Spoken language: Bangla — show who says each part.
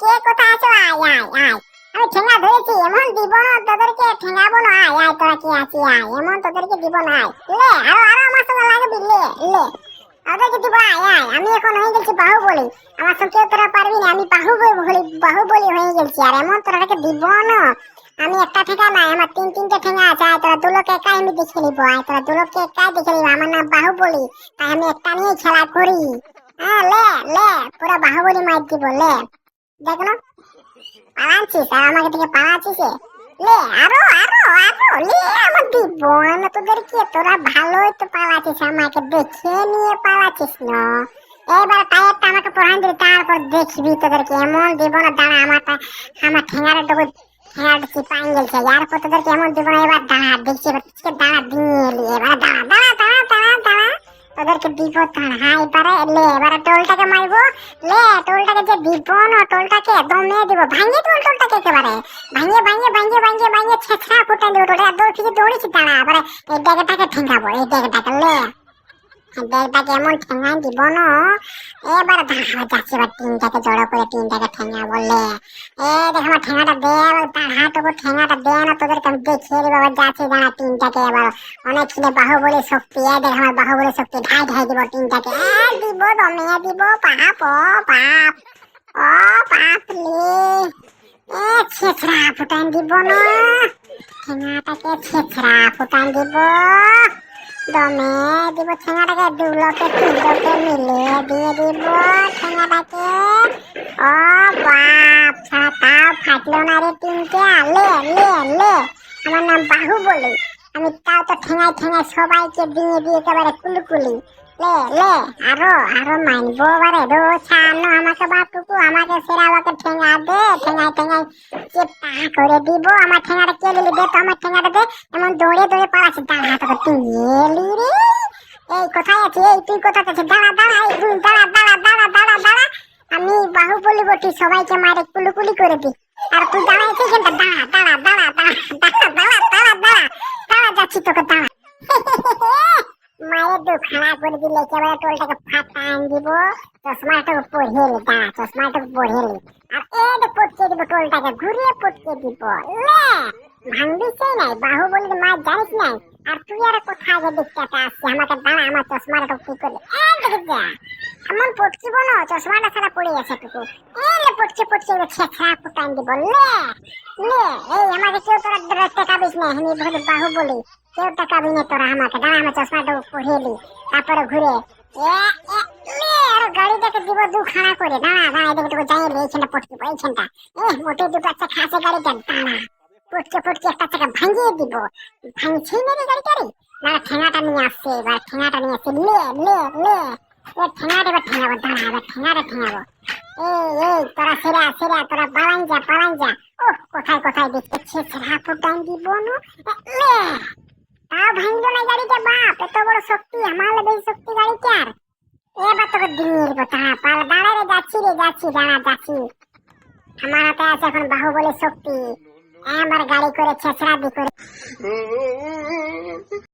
Speaker 1: কে কোথায় আছো? আয় আয় আয়। আমি ঠেঙ্গা ধরেছি, এমন দিব না তোদেরকে ঠেঙ্গাবো না। আয় আয়, তোরা কি আছি? আয়, এমন তোদেরকে দিব না। লে, আরও আরও আমার সঙ্গে লাগবি। লে লে, ওদেরকে দিব, আয় আয় আমি এখন হয়ে গেছি বাহুবলি। আমার সঙ্গে তোরা পারবি না। আমি বাহুবলি বাহুবলি হয়ে গেছি। আর এমন তোরাকে দিব না। আমি একটা ঠেঙ্গা নাই, আমার তিন, তিনটে ঠেঙ্গা আছে। আয়, তোরা দুলোকে একাই আমি দেখে নিব। আয়, তোরা দুলোকে একাই দেখে নিব। আমার নাম বাহুবলি। তাই আমি একটা নিয়ে খেলা করি। হ্যাঁ লে লে, পুরো বাহুবলি মার দিব, লে। দেখ পালাচ্ছিস, আর আমাকে থেকে পালাচ্ছিস লে, আরও আরও আরও, লে, আমার দিব না তোদেরকে তোরা ভালোই তো পালাচ্ছিস, আমাকে দেখে নিয়ে পালাচ্ছিস না। এবার টায়ারটা আমাকে পড়ান দিবি, তারপর দেখবি তোদেরকে এমন দিব না দাঁড়া, আমার আমার ঠেঙারে দেবো ঠেঙাটা চিপাই গেছে ইয়ার পর তোদেরকে এমন দিব না এবার দাঁড়া, দেখছি, এবার দাঁড়া দিয়ে এবার দাঁড়া দাঁড়া তোদেরকে দিব দাঁড়া এবারে লে এবারে টোলটাকে মারবো। লে টোলটাকে যে দিব না, টোলটাকে দমে দিব। ভাঙিয়ে টোল টোলটাকে একেবারে। ভাঙিয়ে ভাঙিয়ে ভাঙিয়ে ভাঙিয়ে ভাঙিয়ে ছেঁচড়া ফুটে দিব টোলটা দৌড় থেকে দৌড়েছি, দাঁড়া, এবারে এই ডেগেটাকে ঠেঙ্গাবো, এই ডেগেটাকে লে ডেগটাকে এমন ঠেঙ্গাই দিব না। এবার দাঁড়া যাচ্ছে এবার টিনটাকে জড়ো করে, টিনটাকে ঠেঙ্গা বললে। এ দেখ আমার ঠেঙ্গাটা দে তার হাত উপর ঠেঙ্গাটা দে না তোদেরকে আমি দেখিয়ে দিব এবার যাচ্ছে, দাঁড়া, টিনটাকে এবার অনেক ছিল বাহুবলী শক্তি, এ দেখ আমার বাহুবলী শক্তি, ঢাই ঢাই দিব টিনটাকে। এ দিব, দমে দিব, পাপ, ও পাপ ও পাপ লে এ ফুটান দিব না। ছেছড়া ফুটান দিব। দমে দিব ঠেঙাটাকে দুলোকে তিনলোকে মিলিয়ে দিয়ে দিব ঠেঙাটাকে। ও বাপ, ছাড়া তাও ফাটলো না রে তিনটে লে লে লে আমার নাম বাহুবলী আমি তাও তো ঠেঙায় ঠেঙায় সবাইকে দিয়ে দিয়ে একেবারে কুলুকুলি। লে লে আরও আরও মানবো বারে রো ছানো আমাকে আমাকে ঠেঙা দে করে দিব আমার ঠেঙাটা কে দিলি দে তো আমার ঠেঙাটা দে এমন দৌড়ে দৌড়ে পালাচ্ছে দাঁড়া তুই এলি রে এই কোথায় আছে এই তুই কোথায় আছে দাঁড়া দাঁড়া এই তুই দাঁড়া দাঁড়া দাঁড়া দাঁড়া দাঁড়া আমি বাহুবলি বটি সবাইকে মারে কুলুকুলি করে দি আর তুই দাঁড়া আছে এখানটা দাঁড়া দাঁড়া দাঁড়া দাঁড়া দাঁড়া দাঁড়া দাঁড়া দাঁড়া দাঁড়া যাচ্ছি তোকে দাঁড়া দু খাড়া করে দিলে একেবারে টোলটাকে ফাটান দিব। চশমাটাকে পড়িয়ে নি দাঁড়া চশমাটাকে পড়িয়ে নি। আর যে পটকে দিব টোলটাকে, ঘুরিয়ে পটকে দিব। লে ভাঙবি সেই নাই, বাহুবলির মা জানিস নাই? আর তুই আর কোথায় যে দেখতে আসছি আমাকে দাঁড়া, আমার চশমাটা কি করে এই দেখে যা। এমন পটকিব না, চশমাটা ছাড়া পড়ে গেছে টুকু। এই লে পটকে পটকে ছেঁচড়া ফুটান দিব। লে এই আমাকে কেউ তোরা কাবিস না, আমি বহুত বাহুবলি কেউ টাকাবি না তোরা আমাকে, দাঁড়া আমার চশমাটা পরিয়ে দি তারপরে ঘুরে আর গাড়িটাকে দিব দু খাড়া করে তোকে যাই এ মোটে খাসে একটা ভাঙিয়ে দিব। না ঠেঙাটা নিয়ে আসছে এবার, ঠেঙাটা নিয়ে আসছে। লে লে লে ঠেঙাটা ঠেঙাটা ঠেঙাবো। এই এই, তোরা সেরা সেরা, তোরা পালান যা পালান যা ও কোথায় কোথায় দেখতে ছেঁচড়া ফুটান দিব না তাও ভাঙলো না গাড়িটা, বাপ, এত বড় শক্তি, আমার বেশি শক্তি গাড়িটার। এবার তোকে দিব দাঁড়া পালা, দাঁড়া রে, যাচ্ছি রে, যাচ্ছি, দাঁড়া, যাচ্ছি। আমার হাতে আছে এখন বাহুবলী শক্তি। আমার গাড়ি করে ছেঁচড়া দি করে